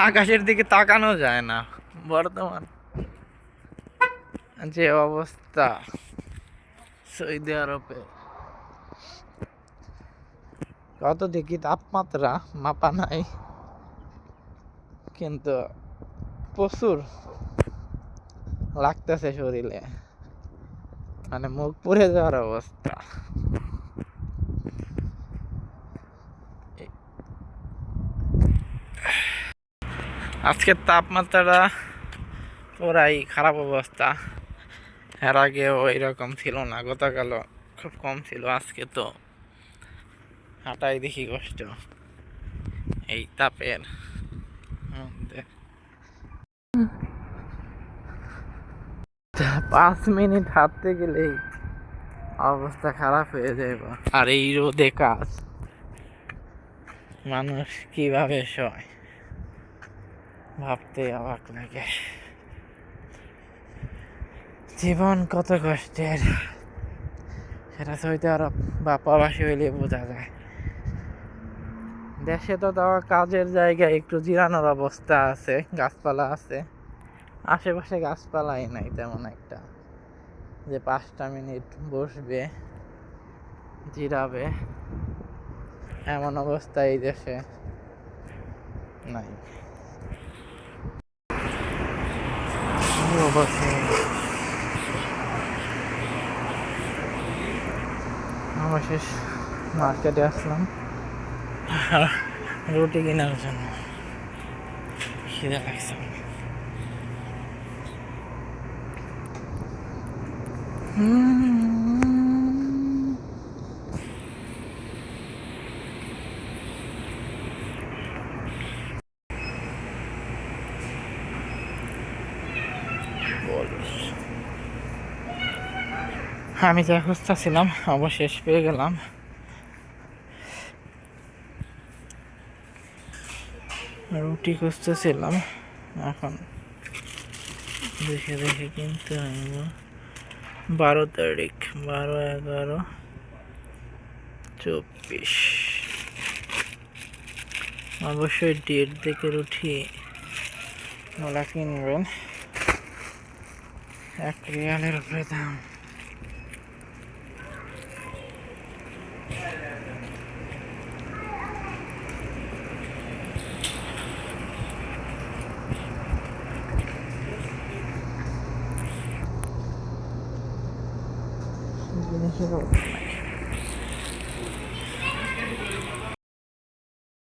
আকাশের দিকে তাকানো যায় না, বর্তমান। যে অবস্থা, সৌদি আরবে। কত দেখি তাপমাত্রা, মাপা নাই। কিন্তু প্রচুর লাগতেছে শরীরে। মানে মুখ পুড়ে যাওয়ার অবস্থা। আজকের তাপমাত্রাটা পুরাই খারাপ অবস্থা। এর আগেও এরকম ছিল না, গতকালও খুব কম ছিল, আজকে তো হাঁটাই দেখি কষ্ট। এই তাপের পাঁচ মিনিট হাঁটতে গেলেই অবস্থা খারাপ হয়ে যাবে আর এই রোদে কাজ। মানুষ কীভাবে সয় ভাবতে অবাক লাগে। জীবন কত কষ্টের। সেটা সইতে আরও বা হইলে বোঝা যায়। দেশে তো তাও কাজের জায়গায় একটু জিরানোর অবস্থা আছে, গাছপালা আছে। আশেপাশে গাছপালাই নাই তেমন একটা। যে পাঁচটা মিনিট বসবে, জিরাবে, এমন অবস্থা এই দেশে নাই। কি অবস্থা অবশেষ মার্কেটে আসলাম। রুটি কেনার জন্য। খিদে লাগছে। হুম। বলিস আমি যা খুঁজতেছিলাম অবশেষ পেয়ে গেলাম। রুটি খুঁজতেছিলাম, এখন দেখে দেখে কিনতে হইব। বারো তারিখ, বারো এগারো, চব্বিশ। অবশ্যই ডেট দেখে রুটি ওরা কিনবেন। এক রিয়ালের উপরে দাম জিনিসের